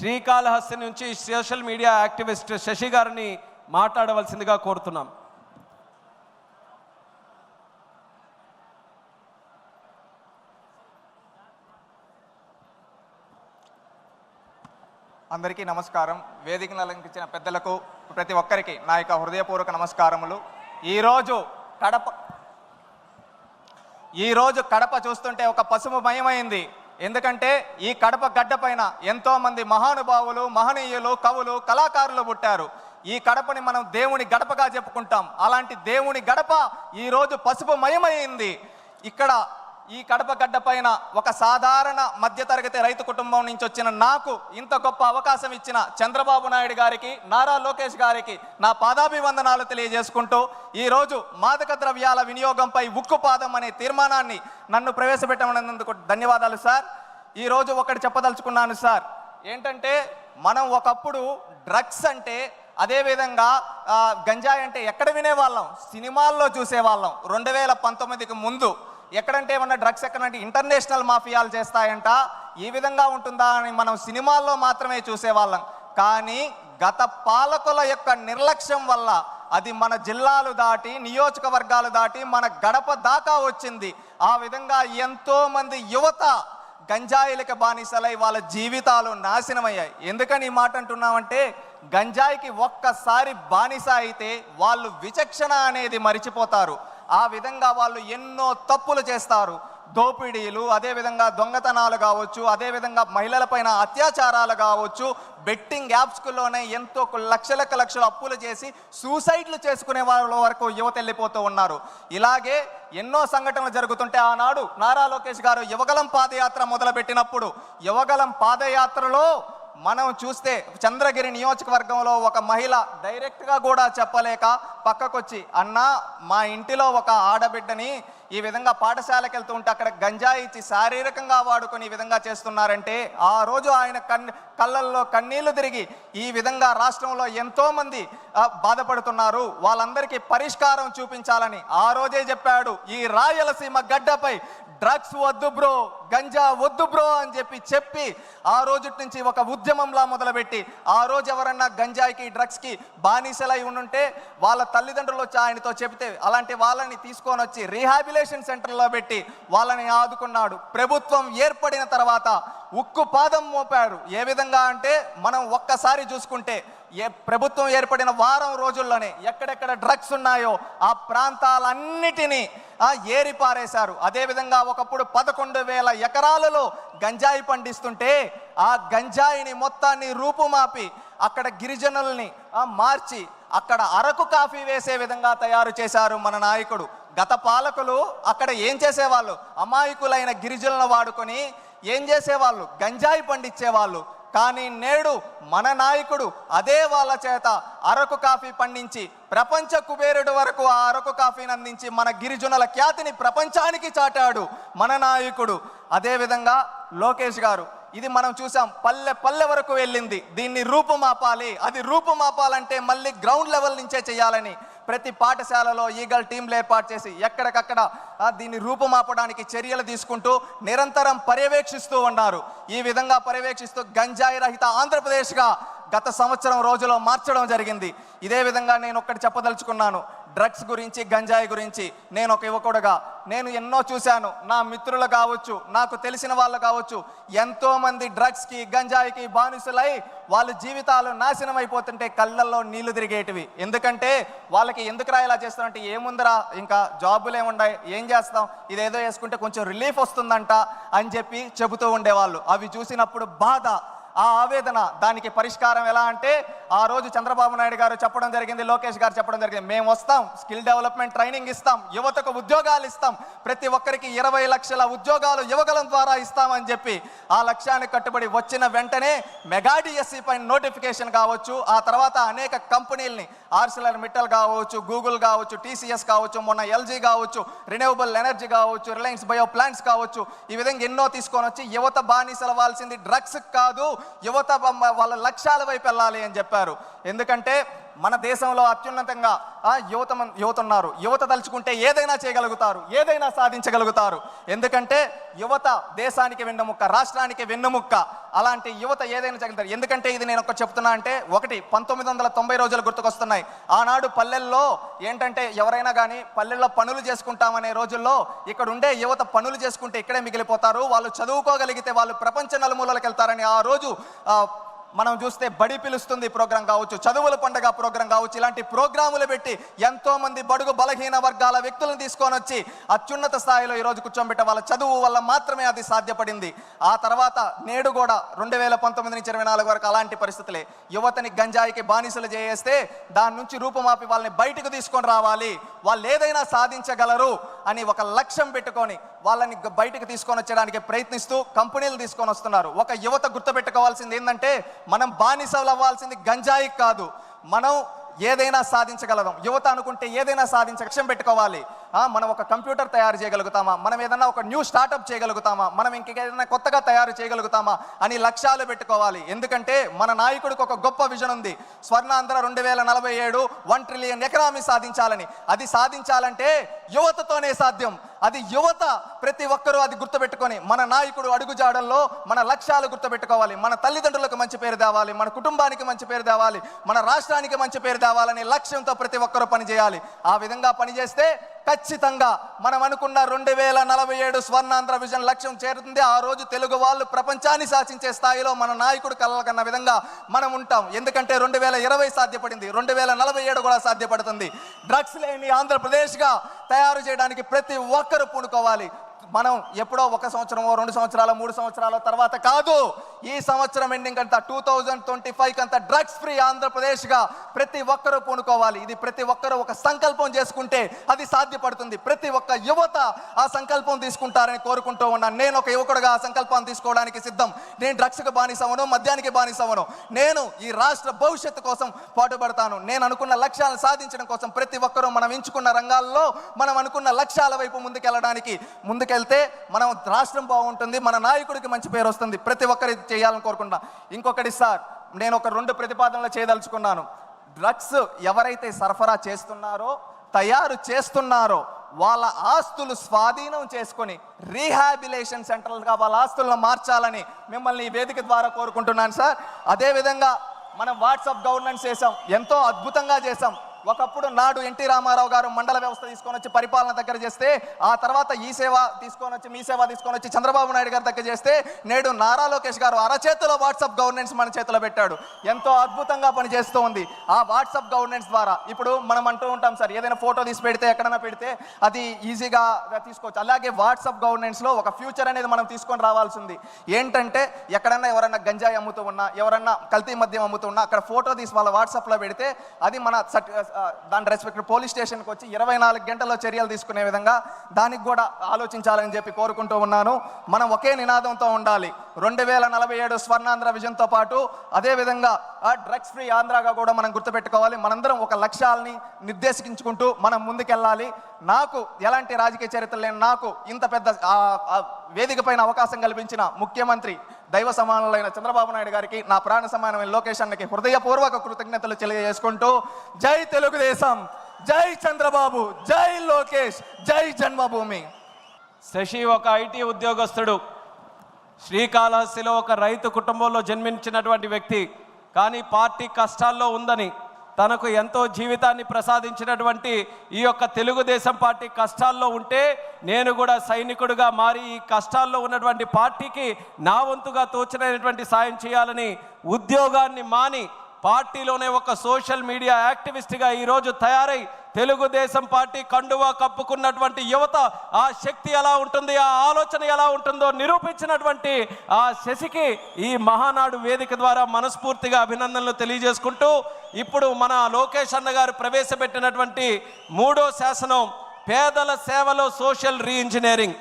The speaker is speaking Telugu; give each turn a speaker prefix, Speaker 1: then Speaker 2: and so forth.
Speaker 1: శ్రీకాళహస్తి నుంచి సోషల్ మీడియా యాక్టివిస్ట్ శశి గారిని మాట్లాడవలసిందిగా కోరుతున్నాం.
Speaker 2: అందరికీ నమస్కారం. వేదికను అలంకరించిన పెద్దలకు ప్రతి ఒక్కరికి నా యొక్క హృదయపూర్వక నమస్కారములు. ఈరోజు కడప ఈరోజు కడప చూస్తుంటే ఒక పసుపు భయమైంది ఎందుకంటే ఈ కడప గడ్డ పైన ఎంతోమంది మహానుభావులు మహనీయులు కవులు కళాకారులు పుట్టారు. ఈ కడపని మనం దేవుని గడపగా చెప్పుకుంటాం. అలాంటి దేవుని గడప ఈరోజు పసుపు మయమైంది ఇక్కడ ఈ కడప గడ్డ పైన ఒక సాధారణ మధ్యతరగతి రైతు కుటుంబం నుంచి వచ్చిన నాకు ఇంత గొప్ప అవకాశం ఇచ్చిన చంద్రబాబు నాయుడు గారికి నారా లోకేష్ గారికి నా పాదాభివందనాలు తెలియజేసుకుంటూ ఈరోజు మాదక ద్రవ్యాల వినియోగంపై ఉక్కుపాదం అనే తీర్మానాన్ని నన్ను ప్రవేశపెట్టమన్నందుకు ధన్యవాదాలు సార్. ఈరోజు ఒకటి చెప్పదలుచుకున్నాను సార్. ఏంటంటే మనం ఒకప్పుడు డ్రగ్స్ అంటే అదేవిధంగా గంజాయి అంటే ఎక్కడ వినేవాళ్ళం? సినిమాల్లో చూసేవాళ్ళం. రెండు వేల పంతొమ్మిదికి ముందు ఎక్కడంటే ఏమన్నా డ్రగ్స్ ఎక్కడంటే ఇంటర్నేషనల్ మాఫియాలు చేస్తాయంట. ఈ విధంగా ఉంటుందా అని మనం సినిమాల్లో మాత్రమే చూసేవాళ్ళం. కానీ గత పాలకుల యొక్క నిర్లక్ష్యం వల్ల అది మన జిల్లాలు దాటి నియోజకవర్గాలు దాటి మన గడప దాకా వచ్చింది. ఆ విధంగా ఎంతోమంది యువత గంజాయిలకి బానిసలై వాళ్ళ జీవితాలు నాశనమయ్యాయి. ఎందుకని ఈ మాట అంటున్నామంటే గంజాయికి ఒక్కసారి బానిస అయితే వాళ్ళు విచక్షణ అనేది మరిచిపోతారు. ఆ విధంగా వాళ్ళు ఎన్నో తప్పులు చేస్తారు. దోపిడీలు అదేవిధంగా దొంగతనాలు కావచ్చు అదేవిధంగా మహిళలపైన అత్యాచారాలు కావచ్చు బెట్టింగ్ యాప్స్కుల్లోనే ఎంతో లక్షలకు లక్షలు అప్పులు చేసి సూసైడ్లు చేసుకునే వాళ్ళ వరకు యువత వెళ్ళిపోతూ ఉన్నారు. ఇలాగే ఎన్నో సంఘటనలు జరుగుతుంటే ఆనాడు నారా లోకేష్ గారు యువగలం పాదయాత్ర మొదలుపెట్టినప్పుడు యువగలం పాదయాత్రలో మనం చూస్తే చంద్రగిరి నియోజకవర్గంలో ఒక మహిళ డైరెక్ట్గా కూడా చెప్పలేక పక్కకొచ్చి అన్న మా ఇంటిలో ఒక ఆడబిడ్డని ఈ విధంగా పాఠశాలకు వెళ్తూ ఉంటే అక్కడ గంజాయి ఇచ్చి శారీరకంగా వాడుకొని ఈ విధంగా చేస్తున్నారంటే ఆ రోజు ఆయన కన్ కళ్ళల్లో కన్నీళ్ళు తిరిగి ఈ విధంగా రాష్ట్రంలో ఎంతోమంది బాధపడుతున్నారు. వాళ్ళందరికీ పరిష్కారం చూపించాలని ఆ రోజే చెప్పాడు. ఈ రాయలసీమ గడ్డపై డ్రగ్స్ వద్దు బ్రో గంజా వద్దు బ్రో అని చెప్పి చెప్పి ఆ రోజు నుంచి ఒక ఉద్యమంలా మొదలుపెట్టి ఆ రోజు ఎవరన్నా గంజాయికి డ్రగ్స్కి బానిసలై ఉండుంటే వాళ్ళ తల్లిదండ్రులు వచ్చి ఆయనతో చెబితే అలాంటి వాళ్ళని తీసుకొని వచ్చి ఐసోలేషన్ సెంటర్లో పెట్టి వాళ్ళని ఆదుకున్నాడు. ప్రభుత్వం ఏర్పడిన తర్వాత ఉక్కు పాదం మోపాడు ఏ విధంగా అంటే మనం ఒక్కసారి చూసుకుంటే ఏ ప్రభుత్వం ఏర్పడిన వారం రోజుల్లోనే ఎక్కడెక్కడ డ్రగ్స్ ఉన్నాయో ఆ ప్రాంతాలన్నిటినీ ఆ, ఏరి పారేశారు. అదేవిధంగా ఒకప్పుడు పదకొండు వేల ఎకరాలలో గంజాయి పండిస్తుంటే ఆ గంజాయిని మొత్తాన్ని రూపుమాపి అక్కడ గిరిజనుల్ని మార్చి అక్కడ అరకు కాఫీ వేసే విధంగా తయారు చేశారు మన నాయకుడు. గత పాలకులు అక్కడ ఏం చేసేవాళ్ళు? అమాయకులైన గిరిజనులను వాడుకొని ఏం చేసేవాళ్ళు? గంజాయి పండించేవాళ్ళు. కానీ నేడు మన నాయకుడు అదే వాళ్ళ చేత అరకు కాఫీ పండించి ప్రపంచ కుబేరుడు వరకు ఆ అరకు కాఫీని అందించి మన గిరిజనుల ఖ్యాతిని ప్రపంచానికి చాటాడు మన నాయకుడు. అదేవిధంగా లోకేష్ గారు ఇది మనం చూసాం పల్లె పల్లె వరకు వెళ్ళింది. దీన్ని రూపుమాపాలి. అది రూపుమాపాలంటే మళ్ళీ గ్రౌండ్ లెవెల్ నుంచే చేయాలని ప్రతి పాఠశాలలో ఈగల్ టీంలు ఏర్పాటు చేసి ఎక్కడికక్కడ దీన్ని రూపుమాపడానికి చర్యలు తీసుకుంటూ నిరంతరం పర్యవేక్షిస్తూ ఉన్నారు. ఈ విధంగా పర్యవేక్షిస్తూ గంజాయి రహిత ఆంధ్రప్రదేశ్గా గత సంవత్సరం రోజులో మార్చడం జరిగింది. ఇదే విధంగా నేను ఒక్కటి చెప్పదలుచుకున్నాను. డ్రగ్స్ గురించి గంజాయి గురించి నేను ఒక యువకుడుగా. నేను ఎన్నో చూశాను. నా మిత్రులు కావచ్చు నాకు తెలిసిన వాళ్ళు కావచ్చు ఎంతోమంది డ్రగ్స్కి గంజాయికి బానిసలై వాళ్ళ జీవితాలు నాశనం అయిపోతుంటే కళ్ళల్లో నీళ్ళు తిరిగేటివి. ఎందుకంటే వాళ్ళకి ఎందుకురా ఇలా చేస్తారంటే ఏముందిరా? ఇంకా జాబులు ఏముండాయి? ఏం చేస్తాం? ఇదేదో వేసుకుంటే కొంచెం రిలీఫ్ వస్తుందంట అని చెప్పి చెబుతూ ఉండేవాళ్ళు. అవి చూసినప్పుడు బాధ. ఆ ఆవేదన దానికి పరిష్కారం ఎలా అంటే ఆ రోజు చంద్రబాబు నాయుడు గారు చెప్పడం జరిగింది లోకేష్ గారు చెప్పడం జరిగింది. మేము వస్తాం స్కిల్ డెవలప్మెంట్ ట్రైనింగ్ ఇస్తాం యువతకు ఉద్యోగాలు ఇస్తాం ప్రతి ఒక్కరికి ఇరవై లక్షల ఉద్యోగాలు యువకులం ద్వారా ఇస్తామని చెప్పి ఆ లక్ష్యానికి కట్టుబడి వచ్చిన వెంటనే మెగాడిఎస్సి పైన నోటిఫికేషన్ కావచ్చు ఆ తర్వాత అనేక కంపెనీల్ని ఆర్సిలర్ మిట్టల్ కావచ్చు గూగుల్ కావచ్చు టీసీఎస్ కావచ్చు మొన్న ఎల్జీ కావచ్చు రినూవబుల్ ఎనర్జీ కావచ్చు రిలయన్స్ బయో ప్లాంట్స్ కావచ్చు ఈ విధంగా ఎన్నో తీసుకొని వచ్చి యువత బానిసలవాల్సింది డ్రగ్స్ కాదు యువత వాళ్ళ లక్ష్యాల వైపు వెళ్ళాలి అని చెప్పారు. ఎందుకంటే మన దేశంలో అత్యున్నతంగా ఆ, యువత యువత ఉన్నారు యువత తలుచుకుంటే ఏదైనా చేయగలుగుతారు. ఏదైనా సాధించగలుగుతారు. ఎందుకంటే యువత దేశానికి వెన్నెముక్క రాష్ట్రానికి వెన్నెముక్క. అలాంటి యువత ఏదైనా చేయగలుగుతారు. ఎందుకంటే ఇది నేను ఒక చెప్తున్నా అంటే ఒకటి పంతొమ్మిది వందల తొంభై రోజులు గుర్తుకొస్తున్నాయి. ఆనాడు పల్లెల్లో ఏంటంటే ఎవరైనా కానీ పల్లెల్లో పనులు చేసుకుంటామనే రోజుల్లో ఇక్కడ ఉండే యువత పనులు చేసుకుంటే ఇక్కడే మిగిలిపోతారు. వాళ్ళు చదువుకోగలిగితే వాళ్ళు ప్రపంచ నలుమూలలకు వెళ్తారని ఆ రోజు మనం చూస్తే బడి పిలుస్తుంది ప్రోగ్రాం కావచ్చు చదువుల పండుగ ప్రోగ్రాం కావచ్చు ఇలాంటి ప్రోగ్రాములు పెట్టి ఎంతో మంది బడుగు బలహీన వర్గాల వ్యక్తులను తీసుకొని వచ్చి అత్యున్నత స్థాయిలో ఈ రోజు కూర్చోబెట్టే వాళ్ళ చదువు వల్ల మాత్రమే అది సాధ్యపడింది. ఆ తర్వాత నేడు కూడా రెండు వేల పంతొమ్మిది నుంచి ఇరవై నాలుగు వరకు అలాంటి పరిస్థితులే. యువతని గంజాయికి బానిసలు చేస్తే దాని నుంచి రూపుమాపి వాళ్ళని బయటకు తీసుకొని రావాలి. వాళ్ళు ఏదైనా సాధించగలరు. అని ఒక లక్ష్యం పెట్టుకొని వాళ్ళని బయటకు తీసుకొని వచ్చడానికి ప్రయత్నిస్తూ కంపెనీలు తీసుకొని వస్తున్నారు. ఒక యువత గుర్తుపెట్టుకోవాల్సింది ఏంటంటే మనం బానిసలు అవ్వాల్సింది గంజాయి కాదు. మనం ఏదైనా సాధించగలం యువత అనుకుంటే ఏదైనా సాధించ లక్ష్యం పెట్టుకోవాలి. మనం ఒక కంప్యూటర్ తయారు చేయగలుగుతామా? మనం ఏదైనా ఒక న్యూ స్టార్టప్ చేయగలుగుతామా? మనం ఇంకేదైనా కొత్తగా తయారు చేయగలుగుతామా? అని లక్ష్యాలు పెట్టుకోవాలి. ఎందుకంటే మన నాయకుడికి ఒక గొప్ప విజన్ ఉంది. స్వర్ణాంధ్ర రెండు వేల నలభై ఏడు వన్ ట్రిలియన్ ఎకనామీ సాధించాలని. అది సాధించాలంటే యువతతోనే సాధ్యం. అది యువత ప్రతి ఒక్కరూ అది గుర్తుపెట్టుకొని మన నాయకుడు అడుగుజాడల్లో మన లక్ష్యాలు గుర్తుపెట్టుకోవాలి. మన తల్లిదండ్రులకు మంచి పేరు తేవాలి. మన కుటుంబానికి మంచి పేరు తేవాలి. మన రాష్ట్రానికి మంచి పేరు తేవాలనే లక్ష్యంతో ప్రతి ఒక్కరూ పనిచేయాలి. ఆ విధంగా పనిచేస్తే ఖచ్చితంగా మనం అనుకున్న రెండు వేల నలభై ఏడు స్వర్ణాంధ్ర విజన్ లక్ష్యం చేరుతుంది. ఆ రోజు తెలుగు వాళ్ళు ప్రపంచాన్ని శాసించే స్థాయిలో మన నాయకుడు కలగన్న విధంగా మనం ఉంటాం. ఎందుకంటే రెండు వేల ఇరవై సాధ్యపడింది. రెండు వేల నలభై ఏడు కూడా సాధ్యపడుతుంది. డ్రగ్స్ లేని ఆంధ్రప్రదేశ్గా తయారు చేయడానికి ప్రతి ఒక్కరూ పూనుకోవాలి. మనం ఎప్పుడో ఒక సంవత్సరమో రెండు సంవత్సరాల మూడు సంవత్సరాల తర్వాత కాదు. ఈ సంవత్సరం ఎండింగ్ అంతా టూ థౌజండ్ ట్వంటీ ఫైవ్ అంతా డ్రగ్స్ ఫ్రీ ఆంధ్రప్రదేశ్గా ప్రతి ఒక్కరూ పూనుకోవాలి. ఇది ప్రతి ఒక్కరూ ఒక సంకల్పం చేసుకుంటే అది సాధ్యపడుతుంది. ప్రతి ఒక్క యువత ఆ సంకల్పం తీసుకుంటారని కోరుకుంటూ ఉన్నాను. నేను ఒక యువకుడుగా ఆ సంకల్పాన్ని తీసుకోవడానికి సిద్ధం. నేను డ్రగ్స్కి బానిసవను మద్యానికి బానిసవను నేను ఈ రాష్ట్ర భవిష్యత్తు కోసం పాటుపడతాను. నేను అనుకున్న లక్ష్యాలను సాధించడం కోసం ప్రతి ఒక్కరూ మనం ఎంచుకున్న రంగాల్లో మనం అనుకున్న లక్ష్యాల వైపు ముందుకెళ్ళడానికి వెళ్తే మనం రాష్ట్రం బాగుంటుంది మన నాయకుడికి మంచి పేరు వస్తుంది. ప్రతి ఒక్కరి చేయాలని కోరుకుంటున్నా. ఇంకొకటి సార్ నేను ఒక రెండు ప్రతిపాదనలు చేయదలుచుకున్నాను. డ్రగ్స్ ఎవరైతే సరఫరా చేస్తున్నారో తయారు చేస్తున్నారో వాళ్ళ ఆస్తులు స్వాధీనం చేసుకొని రీహాబిలేషన్ సెంటర్లుగా వాళ్ళ ఆస్తులను మార్చాలని మిమ్మల్ని ఈ వేదిక ద్వారా కోరుకుంటున్నాను సార్. అదేవిధంగా మనం వాట్సాప్ గవర్నెన్స్ చేసాం ఎంతో అద్భుతంగా చేసాం ఒకప్పుడు నాడు ఎన్టీ రామారావు గారు మండల వ్యవస్థ తీసుకొని వచ్చి పరిపాలన దగ్గర చేస్తే ఆ తర్వాత ఈ సేవ తీసుకొని వచ్చి మీ సేవ తీసుకొని వచ్చి చంద్రబాబు నాయుడు గారి దగ్గర చేస్తే నేడు నారా లోకేష్ గారు అరచేతిలో వాట్సాప్ గవర్నెన్స్ మన చేతిలో పెట్టాడు. ఎంతో అద్భుతంగా పనిచేస్తూ ఉంది. ఆ వాట్సాప్ గవర్నెన్స్ ద్వారా ఇప్పుడు మనం అంటూ ఉంటాం సార్ ఏదైనా ఫోటో తీసి పెడితే ఎక్కడైనా పెడితే అది ఈజీగా తీసుకోవచ్చు. అలాగే వాట్సాప్ గవర్నెన్స్లో ఒక ఫ్యూచర్ అనేది మనం తీసుకొని రావాల్సింది. ఏంటంటే ఎక్కడన్నా ఎవరన్నా గంజాయి అమ్ముతూ ఉన్నా ఎవరన్నా కల్తీ మద్యం అమ్ముతూ ఉన్నా అక్కడ ఫోటో తీసి వాళ్ళ వాట్సాప్లో పెడితే అది మన సర్టి- దాని రెస్పెక్ట్ పోలీస్ స్టేషన్కి వచ్చి ఇరవై నాలుగు గంటల్లో చర్యలు తీసుకునే విధంగా దానికి కూడా ఆలోచించాలని చెప్పి కోరుకుంటూ ఉన్నాను. మనం ఒకే నినాదంతో ఉండాలి. రెండు వేల నలభై ఏడు స్వర్ణాంధ్ర విజన్తో పాటు అదేవిధంగా డ్రగ్స్ ఫ్రీ ఆంధ్రాగా కూడా మనం గుర్తుపెట్టుకోవాలి. మనందరం ఒక లక్ష్యాలని నిర్దేశించుకుంటూ మనం ముందుకెళ్ళాలి. నాకు ఎలాంటి రాజకీయ చరిత్ర లేని నాకు ఇంత పెద్ద వేదిక పైన అవకాశం కల్పించిన ముఖ్యమంత్రి దైవ సమానులైన చంద్రబాబు నాయుడు గారికి నా ప్రాణ సమానమైన లోకేష్ అన్నకి హృదయపూర్వక కృతజ్ఞతలు తెలియజేసుకుంటూ జై తెలుగుదేశం జై చంద్రబాబు జై లోకేష్ జై జన్మభూమి.
Speaker 1: శశి ఒక ఐటీ ఉద్యోగస్తుడు. శ్రీకాళహస్తిలో ఒక రైతు కుటుంబంలో జన్మించినటువంటి వ్యక్తి. కానీ పార్టీ కష్టాల్లో ఉందని తనకు ఎంతో జీవితాన్ని ప్రసాదించినటువంటి ఈ యొక్క తెలుగుదేశం పార్టీ కష్టాల్లో ఉంటే నేను కూడా సైనికుడిగా మారి ఈ కష్టాల్లో ఉన్నటువంటి పార్టీకి నా వంతుగా తోచినటువంటి సాయం చేయాలని ఉద్యోగాన్ని మాని పార్టీలోనే ఒక సోషల్ మీడియా యాక్టివిస్ట్గా ఈరోజు తయారై తెలుగుదేశం పార్టీ కండువా కప్పుకున్నటువంటి యువత ఆ శక్తి ఎలా ఉంటుంది ఆ ఆలోచన ఎలా ఉంటుందో నిరూపించినటువంటి ఆ శశికి ఈ మహానాడు వేదిక ద్వారా మనస్ఫూర్తిగా అభినందనలు తెలియజేసుకుంటూ ఇప్పుడు మన లోకేష్ అన్న గారు ప్రవేశపెట్టినటువంటి మూడో శాసనం పేదల సేవలో సోషల్ రీఇంజనీరింగ్.